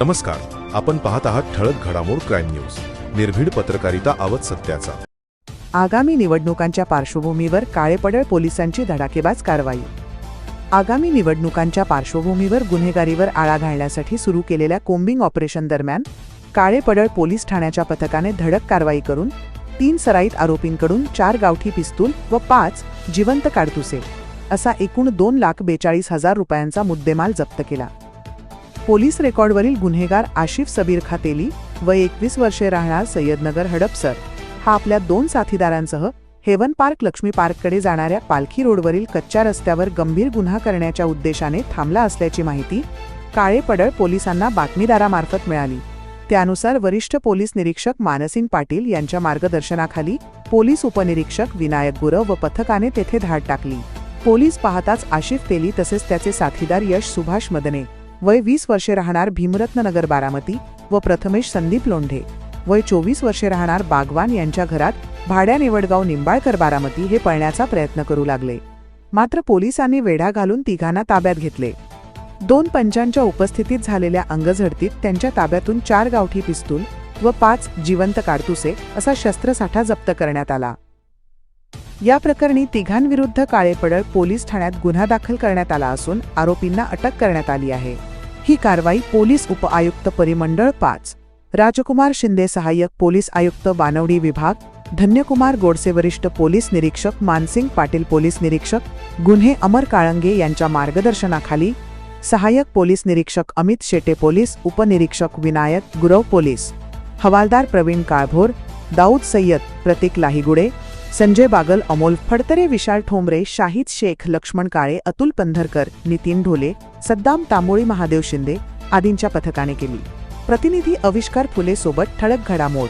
नमस्कार आपण पाहत आहात ठळक घडामोड क्राईम न्यूज निर्भीड पत्रकारिता आवत सत्याचा. आगामी निवडणुकांच्या पार्श्वभूमीवर काळेपडळ पोलिसांची धडाकेबाज कारवाई. आगामी निवडणुकांच्या पार्श्वभूमीवर गुन्हेगारीवर आळा घालण्यासाठी सुरू केलेल्या कोम्बिंग ऑपरेशन दरम्यान काळेपडळ पोलीस ठाण्याच्या पथकाने धडक कारवाई करून तीन सराईत आरोपींकडून चार गावठी पिस्तूल व पाच जिवंत काडतुसे असा एकूण दोन लाख बेचाळीस हजार रुपयांचा मुद्देमाल जप्त केला. पोलीस रेकॉर्डवरील गुन्हेगार आशिफ सबीर खातेली व एकवीस वर्षे राहणार सय्यदनगर हडपसर हा आपल्या दोन साथीदारांसह हेवन पार्क लक्ष्मी पार्ककडे जाणाऱ्या पालखी रोडवरील कच्च्या रस्त्यावर गंभीर गुन्हा करण्याच्या उद्देशाने थांबला असल्याची माहिती काळेपडळ पोलिसांना बातमीदारामार्फत मिळाली. त्यानुसार वरिष्ठ पोलीस निरीक्षक मानसिंग पाटील यांच्या मार्गदर्शनाखाली पोलीस उपनिरीक्षक विनायक गुरव व पथकाने तेथे धाड टाकली. पोलीस पाहताच आशिफ तेली तसेच त्याचे साथीदार यश सुभाष मदने वय वीस वर्षे राहणार भीमरत्ननगर बारामती व प्रथमेश संदीप लोंढे. वय चोवीस वर्षे राहणार बागवान यांच्या घरात भाड्या निवडगाव निंबाळकर बारामती हे पळण्याचा प्रयत्न करू लागले. मात्र पोलिसांनी वेढा घालून तिघांना ताब्यात घेतले. दोन पंचांच्या उपस्थितीत झालेल्या अंगझडतीत त्यांच्या ताब्यातून चार गावठी पिस्तूल व पाच जिवंत काडतुसे असा शस्त्रसाठा जप्त करण्यात आला. या प्रकरणी तिघांविरुद्ध काळेपडळ पोलीस ठाण्यात गुन्हा दाखल करण्यात आला असून आरोपींना अटक करण्यात आली आहे. ही कारवाई पोलीस उपआयुक्त परिमंडळ पाच. राजकुमार शिंदे सहाय्यक पोलीस आयुक्त बानवडी विभाग. धन्यकुमार गोडसे वरिष्ठ पोलीस निरीक्षक मानसिंग पाटील पोलीस निरीक्षक. गुन्हे अमर काळंगे यांच्या मार्गदर्शनाखाली. सहाय्यक पोलीस निरीक्षक अमित शेटे पोलीस उपनिरीक्षक विनायक गुरव पोलीस. हवालदार प्रवीण काळभोर. दाऊद सय्यद प्रतीक लाहिगुडे. संजय बागल अमोल फडतरे विशाल ठोंबरे शाहिद शेख लक्ष्मण काळे अतुल पंधरकर नितीन ढोले सद्दाम तांबोळी महादेव शिंदे आदींच्या पथकाने केली. प्रतिनिधी अविष्कार फुले सोबत ठळक घडामोड.